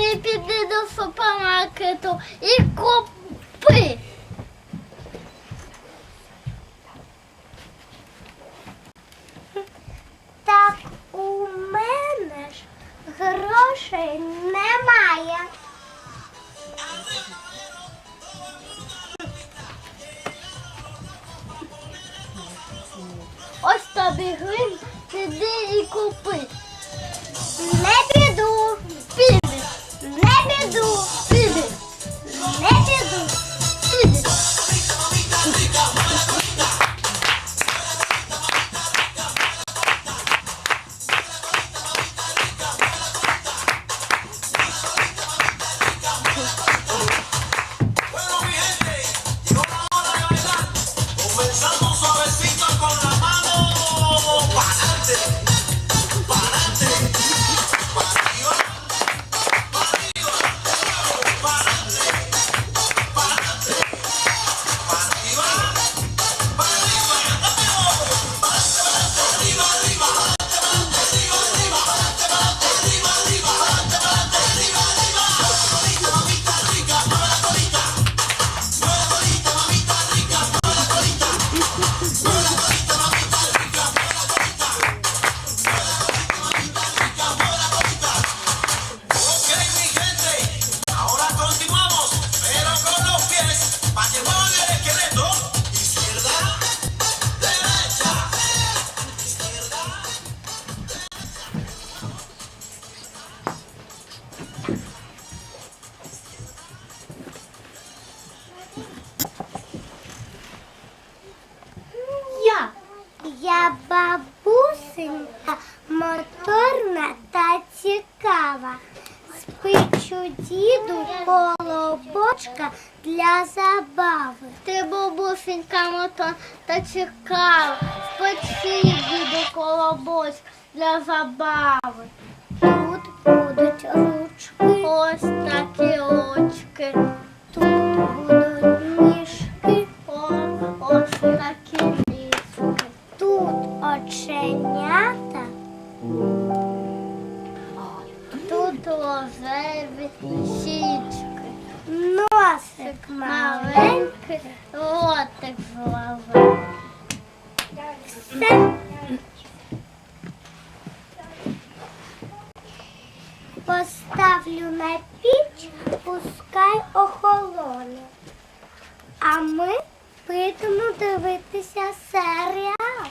ти піди до супермаркету і купи. Так у мене ж грошей немає. Ось тобі грим, сиди і купи. Олексій колобось для забави. Тут будуть ручки, ось такі очки. Тут будуть ніжки, ось такі ліски. Тут оченята. Тут рожеві січки. Носик маленький, ротик голови. Поставлю на піч, пускай охолоне. А ми прийдемо дивитися серіал.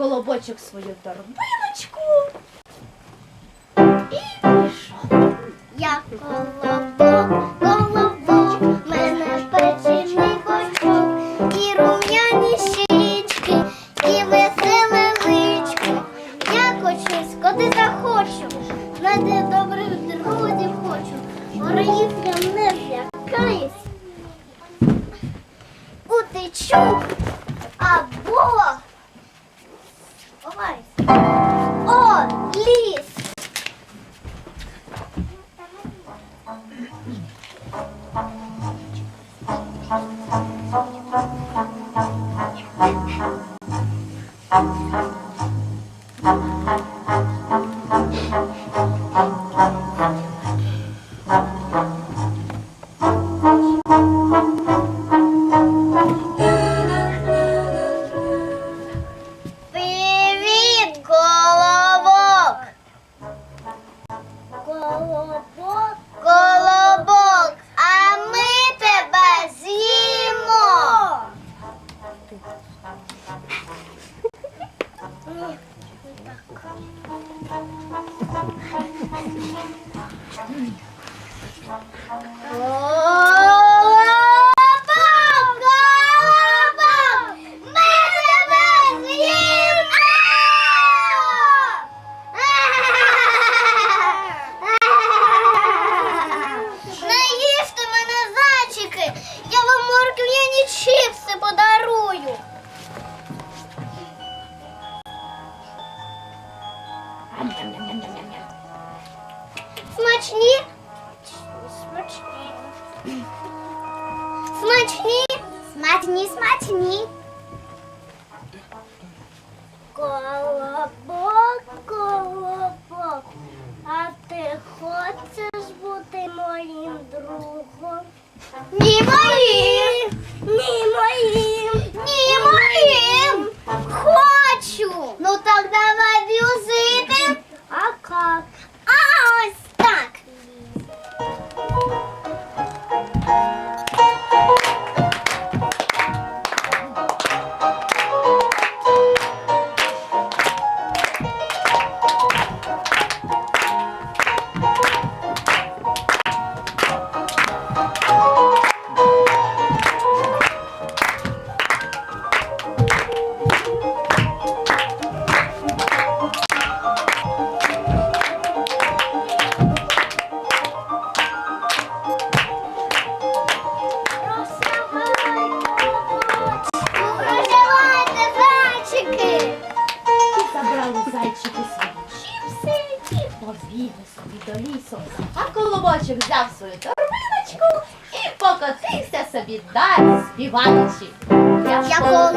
колобочок свою торбиночку і пішов. Я колобок. Thank. грибочок взяв свою торбиночку і покотився собі далі співаючи. Я коло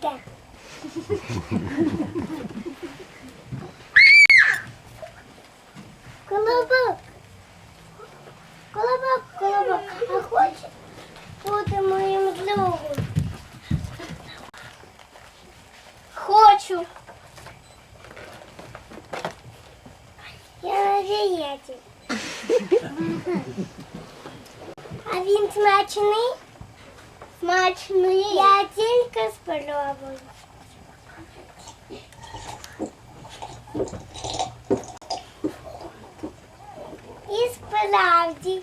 таке? Колобок. Колобок, колобок. А хочеш бути моїм другом? Хочу. Я надіятель. А він смачний? Смачний. Я тільки спробую. І справді.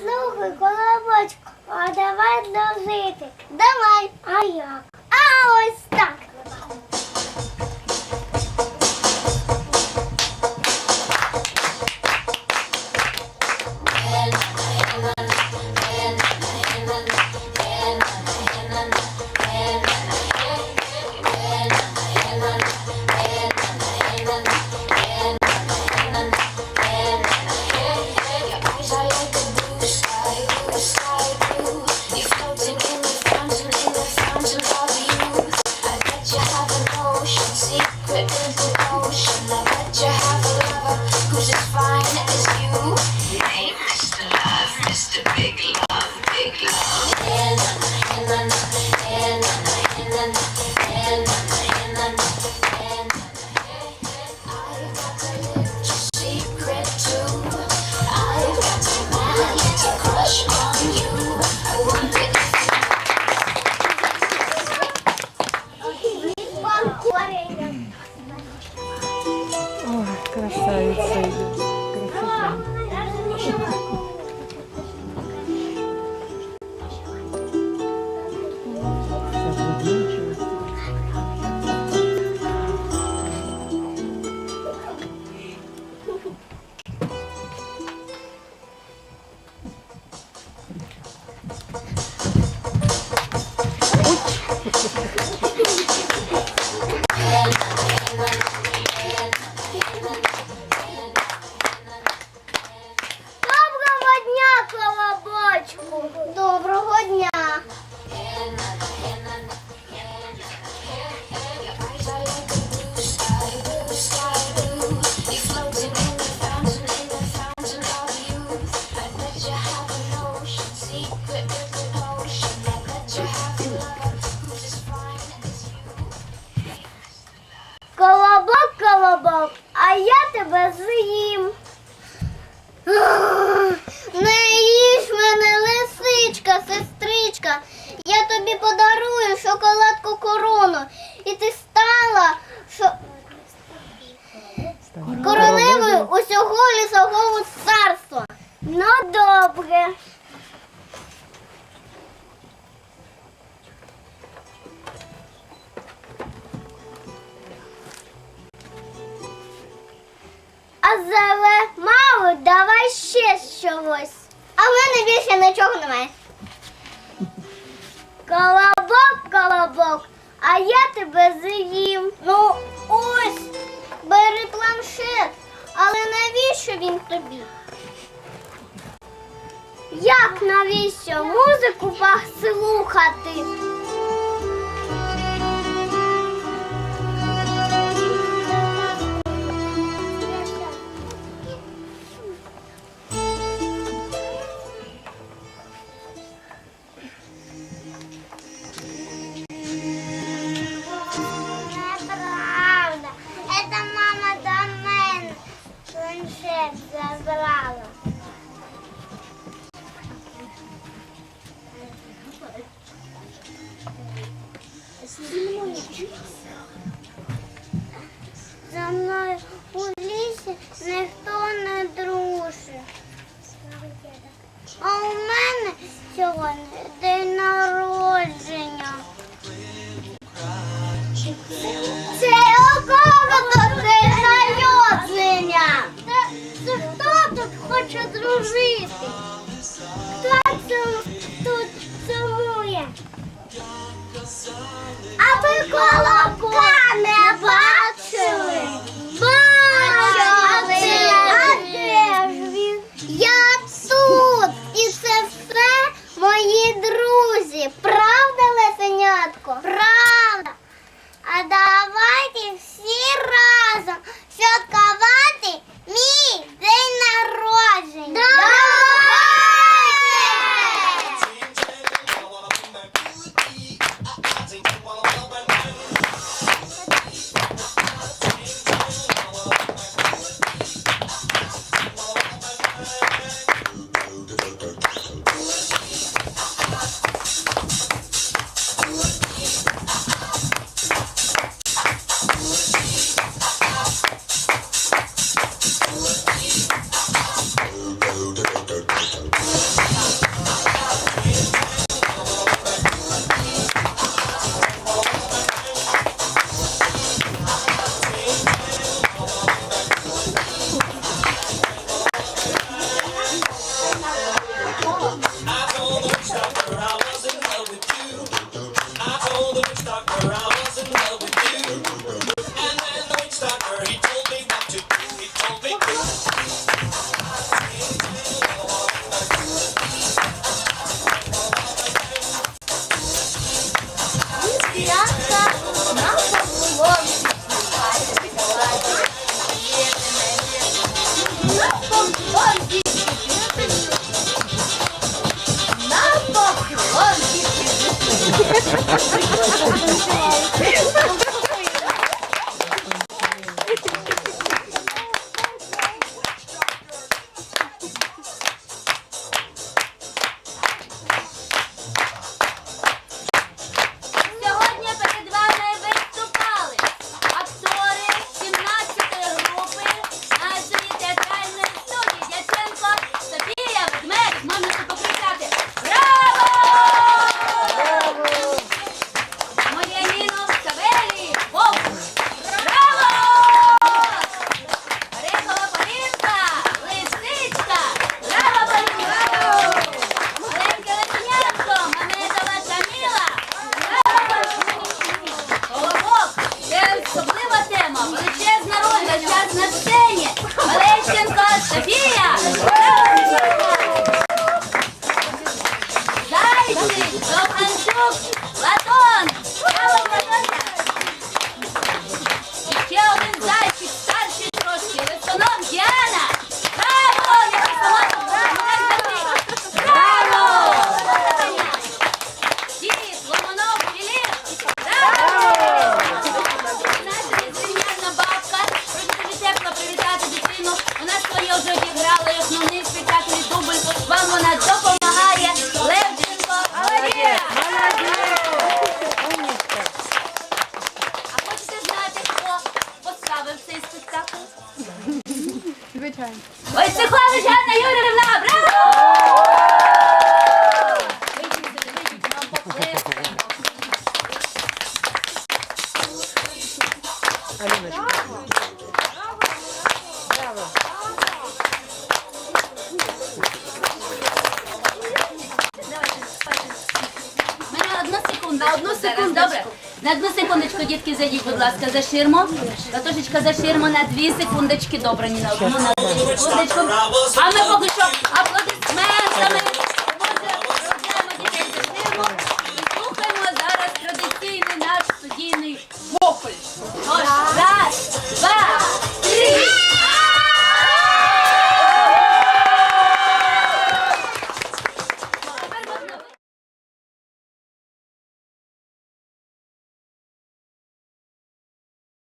Слухай, колобочку, а давай дожити. Давай. А як? А ось. so it's а заве мало, давай ще щось. А в мене більше нічого немає. Колобок, колобок, а я тебе з'їм. Ну ось, бери планшет, але навіщо він тобі? Як навіщо музику послухати? Koala! На одну секундочку, дітки, зайдіть, будь ласка, за ширму. Катошечка за ширму на дві секундочки. Добре, ні на одну, на дві секундочку. А ми поки що аплодисментами